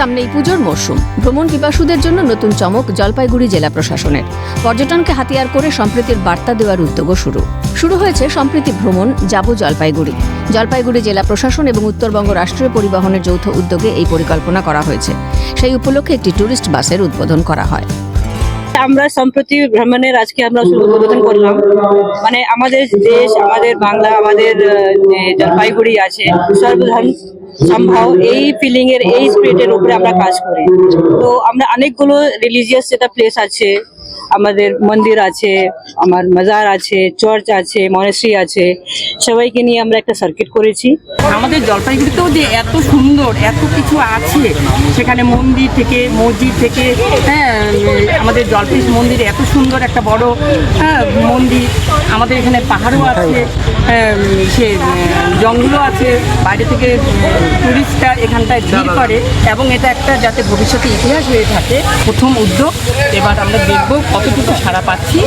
সামনেই পুজোর মরশুম। ভ্রমণ পিপাসুদের জন্য নতুন চমক জলপাইগুড়ি জেলা প্রশাসনের। পর্যটনকে হাতিয়ার করে সম্প্রীতির বার্তা দেওয়ার উদ্যোগও শুরু। শুরু হয়েছে সম্প্রীতি ভ্রমণ, যাব জলপাইগুড়ি। জলপাইগুড়ি জেলা প্রশাসন এবং উত্তরবঙ্গ রাষ্ট্রীয় পরিবহনের যৌথ উদ্যোগে এই পরিকল্পনা করা হয়েছে। সেই উপলক্ষে একটি ট্যুরিস্ট বাসের উদ্বোধন করা হয়। আমরা সম্প্রতি ভ্রমণের আজকে আমরা উদ্বোধন করলাম। মানে আমাদের দেশ, আমাদের বাংলা, আমাদের জলপাইগুড়ি আছে, সর্বধর্ম সম্ভব এই ফিলিং এর, এই স্পিরিটের উপরে আমরা কাজ করি। তো আমরা অনেকগুলো রিলিজিয়াস যেটা প্লেস আছে আমাদের মন্দির আছে আমার মাজার আছে চার্চ আছে মনেস্ট্রি আছে সবাইকে নিয়ে আমরা একটা সার্কিট করেছি। আমাদের জলপাইগুড়িতেও যে এত সুন্দর এত কিছু আছে সেখানে মন্দির থেকে মসজিদ থেকে হ্যাঁ আমাদের জলপাইশ মন্দির এত সুন্দর একটা বড় হ্যাঁ মন্দির আমাদের এখানে পাহাড়ও আছে হ্যাঁ, সে জঙ্গলও আছে বাইরে থেকে টুরিস্টরা এখানটায় ভিড় করে এবং এটা একটা যাতে ভবিষ্যতে ইতিহাস হয়ে থাকে প্রথম উদ্যোগ এবার আমরা দেখব কতটুকু সাড়া পাচ্ছি,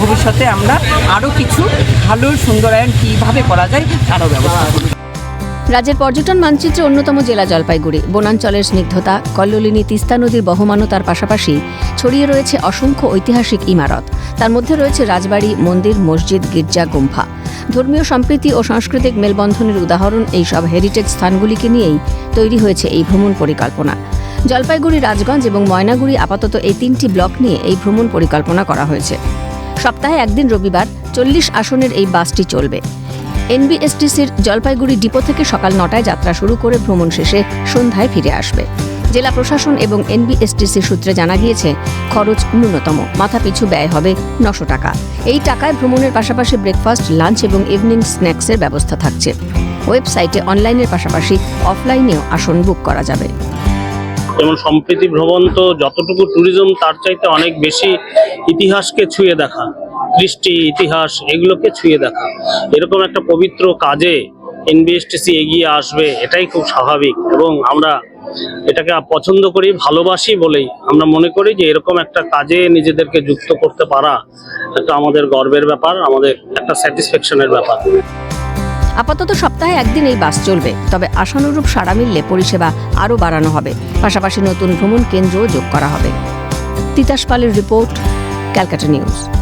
ভবিষ্যতে আমরা আরও কিছু ভালো সুন্দরায়ন কীভাবে করা যায় তারও ব্যবস্থা করব। রাজ্যের পর্যটন মানচিত্রে অন্যতম জেলা জলপাইগুড়ি। বনাঞ্চলের স্নিগ্ধতা, কল্লোলিনী তিস্তা নদীর বহমানতার পাশাপাশি ছড়িয়ে রয়েছে অসংখ্য ঐতিহাসিক ইমারত। তার মধ্যে রয়েছে রাজবাড়ি, মন্দির, মসজিদ, গির্জা, গুম্ফা। ধর্মীয় সম্প্রীতি ও সাংস্কৃতিক মেলবন্ধনের উদাহরণ এই সব হেরিটেজ স্থানগুলিকে নিয়েই তৈরি হয়েছে এই ভ্রমণ পরিকল্পনা। জলপাইগুড়ি, রাজগঞ্জ এবং ময়নাগুড়ি আপাতত এই তিনটি ব্লক নিয়ে এই ভ্রমণ পরিকল্পনা করা হয়েছে। সপ্তাহে একদিন রবিবার চল্লিশ আসনের এই বাসটি চলবে। এনবিএসটিসির জলপাইগুড়ি ডিপো থেকে সকাল নটায় যাত্রা শুরু করে ভ্রমণ শেষে সন্ধ্যায় ফিরে আসবে। জেলা প্রশাসন এবং এনবিএসটিসি সূত্রে জানা গিয়েছে, খরচ ন্যূনতম, মাথাপিছু ব্যয় হবে নশো টাকা। এই টাকায় ভ্রমণের পাশাপাশি ব্রেকফাস্ট, লাঞ্চ এবং ইভিনিং স্ন্যাক্সের ব্যবস্থা থাকছে। ওয়েবসাইটে অনলাইনের পাশাপাশি অফলাইনেও আসন বুক করা যাবে। যেমন সম্প্রীতি ভ্রমণ তো যতটুকু ট্যুরিজম তার চাইতে অনেক বেশি ইতিহাসকে ছুঁয়ে দেখা। কৃষ্টি, ইতিহাস, এগুলোকে ছুঁয়ে দেখা। এরকম একটা পবিত্র কাজে এনবিএসটিসি এগিয়ে আসবে, এটাই খুব স্বাভাবিক। এবং আমরা এটাকে পছন্দ করি, ভালোবাসি বলেই। আমরা মনে করি যে এরকম একটা কাজে নিজেদেরকে যুক্ত করতে পারা একটা আমাদের গর্বের ব্যাপার, আমাদের একটা স্যাটিসফ্যাকশনের ব্যাপার। আপাতত সপ্তাহে একদিন এই বাস চলবে, তবে আশানুরূপ সারা মিললে পরিষেবা আরও বাড়ানো হবে। পাশাপাশি নতুন ভ্রমণ কেন্দ্রও যোগ করা হবে। তিতাস পালের রিপোর্ট, ক্যালকাটা নিউজ।